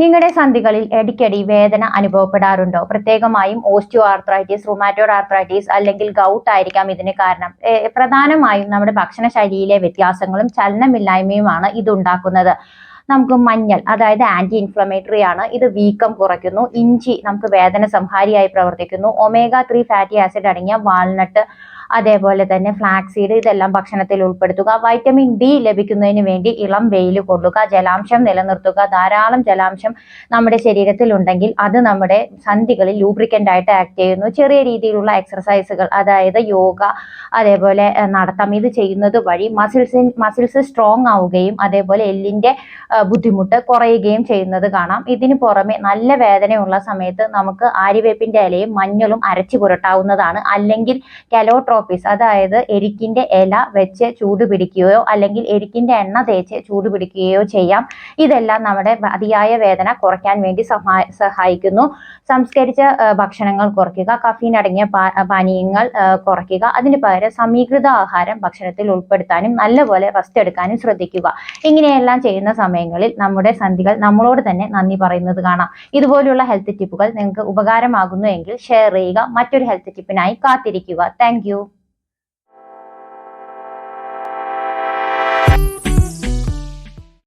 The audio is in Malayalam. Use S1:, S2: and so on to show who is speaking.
S1: നിങ്ങളുടെ സന്ധികളിൽ ഇടയ്ക്കടി വേദന അനുഭവപ്പെടാറുണ്ടോ? പ്രത്യേകമായും ഓസ്റ്റിയോ ആർത്രൈറ്റിസ് റുമാറ്റോഡ് ആർത്രൈറ്റിസ് അല്ലെങ്കിൽ ഗൗട്ട് ആയിരിക്കാം ഇതിന് കാരണം. പ്രധാനമായും നമ്മുടെ ഭക്ഷണശൈലിയിലെ വ്യത്യാസങ്ങളും ചലനമില്ലായ്മയുമാണ് ഇതുണ്ടാക്കുന്നത്. നമുക്ക് മഞ്ഞൾ അതായത് ആന്റി ഇൻഫ്ലമേറ്ററി ആണ്. ഇത് വീക്കം കുറയ്ക്കുന്നു. ഇഞ്ചി നമുക്ക് വേദന സംഹാരിയായി പ്രവർത്തിക്കുന്നു. ഒമേഗ ത്രീ ഫാറ്റി ആസിഡ് അടങ്ങിയ വാൾനട്ട് അതേപോലെ തന്നെ ഫ്ലാക്സീഡ് ഇതെല്ലാം ഭക്ഷണത്തിൽ ഉൾപ്പെടുത്തുക. വൈറ്റമിൻ ഡി ലഭിക്കുന്നതിന് വേണ്ടി ഇളം വെയിൽ കൊള്ളുക ജലാംശം നിലനിർത്തുക ധാരാളം ജലാംശം നമ്മുടെ ശരീരത്തിൽ ഉണ്ടെങ്കിൽ അത് നമ്മുടെ സന്ധികളിൽ ലൂബ്രിക്കന്റ് ആയിട്ട് ആക്ട് ചെയ്യുന്നു. ചെറിയ രീതിയിലുള്ള എക്സർസൈസുകൾ അതായത് യോഗ അതേപോലെ നടത്തം ഇത് ചെയ്യുന്നത് വഴി മസിൽസ് മസിൽസ് സ്ട്രോങ് ആവുകയും അതേപോലെ എല്ലിന്റെ ബുദ്ധിമുട്ട് കുറയുകയും ചെയ്യുന്നത് കാണാം. ഇതിന് പുറമെ നല്ല വേദനയുള്ള സമയത്ത് നമുക്ക് ആര്യവേപ്പിന്റെ ഇലയും മഞ്ഞളും അരച്ചു പുരട്ടാവുന്നതാണ്. അല്ലെങ്കിൽ കലോട്രോപ്പിസ് അതായത് എരിക്കിന്റെ ഇല വെച്ച് ചൂട് പിടിക്കുകയോ അല്ലെങ്കിൽ എരിക്കിന്റെ എണ്ണ തേച്ച് ചൂട് പിടിക്കുകയോ ചെയ്യാം. ഇതെല്ലാം നമ്മുടെ അതിയായ വേദന കുറയ്ക്കാൻ വേണ്ടി സഹാ സഹായിക്കുന്നു. സംസ്കരിച്ച ഭക്ഷണങ്ങൾ കുറയ്ക്കുക കഫീൻ അടങ്ങിയ പാനീയങ്ങൾ കുറയ്ക്കുക. അതിന് പകരം സമീകൃത ആഹാരം ഭക്ഷണത്തിൽ ഉൾപ്പെടുത്താനും നല്ലപോലെ റെസ്റ്റ് എടുക്കാനും ശ്രദ്ധിക്കുക. ഇങ്ങനെയെല്ലാം ചെയ്യുന്ന സമയങ്ങളിൽ നമ്മുടെ സന്ധികൾ നമ്മളോട് തന്നെ നന്ദി പറയുന്നത് കാണാം. ഇതുപോലുള്ള ഹെൽത്ത് ടിപ്പുകൾ നിങ്ങൾക്ക് ഉപകാരമാകുന്നു എങ്കിൽ ഷെയർ ചെയ്യുക. മറ്റൊരു ഹെൽത്ത് ടിപ്പിനായി കാത്തിരിക്കുക. താങ്ക്